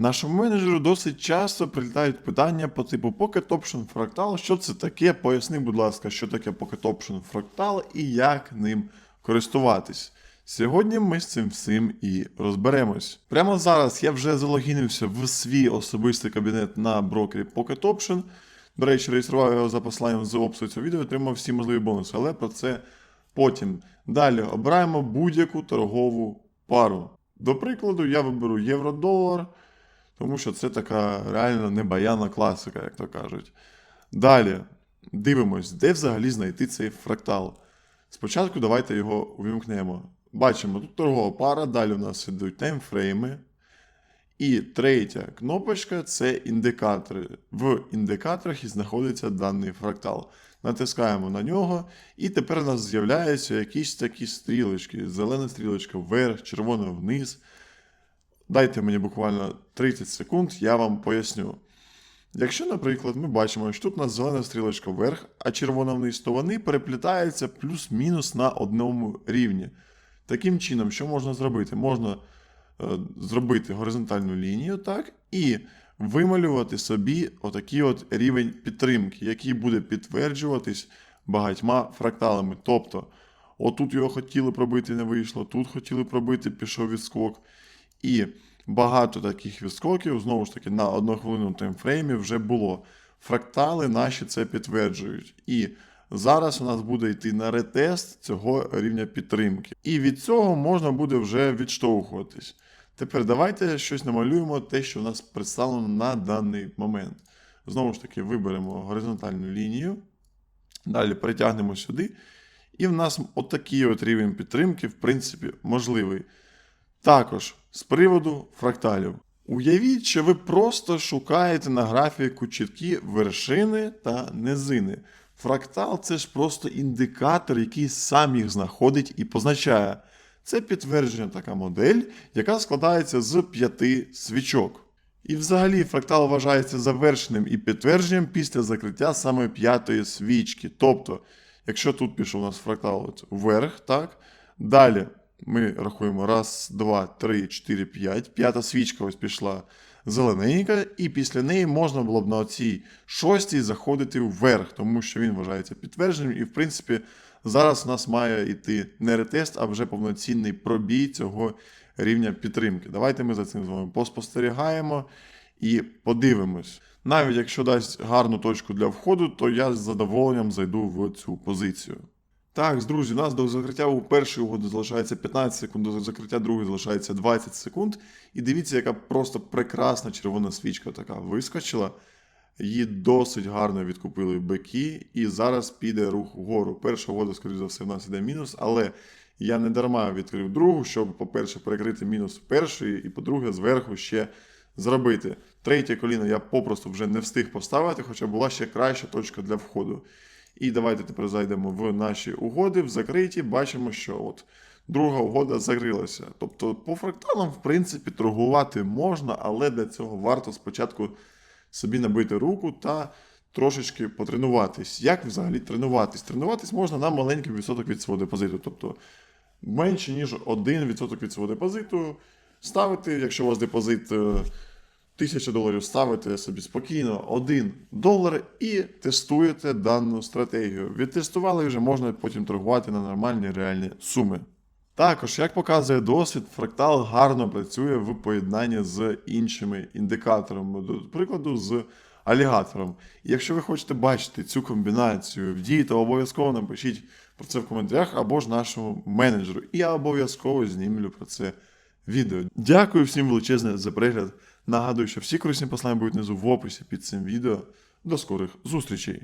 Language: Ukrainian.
Нашому менеджеру досить часто прилітають питання по типу Pocket Option Fractal. Що це таке? Поясни, будь ласка, що таке Pocket Option Fractal і як ним користуватись. Сьогодні ми з цим всім і розберемось. Прямо зараз я вже залогінився в свій особистий кабінет на брокері Pocket Option. До речі, реєстрував його за посиланням з опису цього відео, отримав всі можливі бонуси, але про це потім. Далі обираємо будь-яку торгову пару. До прикладу, я виберу євро-долар, тому що це така реально небаяна класика, як то кажуть. Далі дивимось, де взагалі знайти цей фрактал. Спочатку давайте його увімкнемо. Бачимо, тут торгова пара, далі у нас йдуть таймфрейми. І третя кнопочка це індикатори. В індикаторах і знаходиться даний фрактал. Натискаємо на нього, і тепер у нас з'являються якісь такі стрілочки. Зелена стрілочка вверх, червона вниз. Дайте мені буквально 30 секунд, я вам поясню. Якщо, наприклад, ми бачимо, що тут у нас зелена стрілочка вверх, а червона вниз, то вони переплітаються плюс-мінус на одному рівні. Таким чином, що можна зробити? Можна е, зробити горизонтальну лінію, так, і вималювати собі отакий от рівень підтримки, який буде підтверджуватись багатьма фракталами. Тобто, отут його хотіли пробити, не вийшло, тут хотіли пробити, пішов відскок. І багато таких відскоків, знову ж таки, на одну хвилину таймфреймі вже було. Фрактали наші це підтверджують. І зараз у нас буде йти на ретест цього рівня підтримки. І від цього можна буде вже відштовхуватись. Тепер давайте щось намалюємо, те, що у нас представлено на даний момент. Знову ж таки, виберемо горизонтальну лінію. Далі перетягнемо сюди. І в нас отакий от рівень підтримки, в принципі, можливий. Також з приводу фракталів. Уявіть, що ви просто шукаєте на графіку чіткі вершини та низини. Фрактал це ж просто індикатор, який сам їх знаходить і позначає. Це підтвердження така модель, яка складається з п'яти свічок. І взагалі фрактал вважається завершеним і підтвердженням після закриття саме п'ятої свічки. Тобто, якщо тут пішов у нас фрактал от вверх, так, далі ми рахуємо раз, два, три, чотири, п'ять. П'ята свічка ось пішла зелененька, і після неї можна було б на оцій шостій заходити вверх, тому що він вважається підтвердженим. І, в принципі, зараз у нас має йти не ретест, а вже повноцінний пробій цього рівня підтримки. Давайте ми за цим з вами поспостерігаємо і подивимось. Навіть якщо дасть гарну точку для входу, то я з задоволенням зайду в цю позицію. Так, друзі, у нас до закриття у першої угоди залишається 15 секунд, до закриття другої залишається 20 секунд. І дивіться, яка просто прекрасна червона свічка така вискочила. Її досить гарно відкупили бики, і зараз піде рух вгору. Перша угода, скоріш за все, в нас іде мінус, але я не дарма відкрив другу, щоб, по-перше, перекрити мінус першої, і по-друге, зверху ще зробити. Третє коліно я попросту вже не встиг поставити, хоча була ще краща точка для входу. І давайте тепер зайдемо в наші угоди, в закриті, бачимо, що от друга угода закрилася. Тобто по фракталам, в принципі, торгувати можна, але для цього варто спочатку собі набити руку та трошечки потренуватись. Як взагалі тренуватись? Тренуватись можна на маленький відсоток від свого депозиту. Тобто менше, ніж 1% від свого депозиту ставити, якщо у вас депозит. Е, 1000 доларів ставите собі спокійно 1 долар і тестуєте дану стратегію. Відтестували вже можна потім торгувати на нормальні реальні суми. Також, як показує досвід, фрактал гарно працює в поєднанні з іншими індикаторами, до прикладу, з алігатором. І якщо ви хочете бачити цю комбінацію в дії, то обов'язково напишіть про це в коментарях або ж нашому менеджеру. І я обов'язково знімлю про це відео. Дякую всім величезне за перегляд. Нагадую, що всі корисні послання будуть внизу в описі під цим відео. До скорих зустрічей!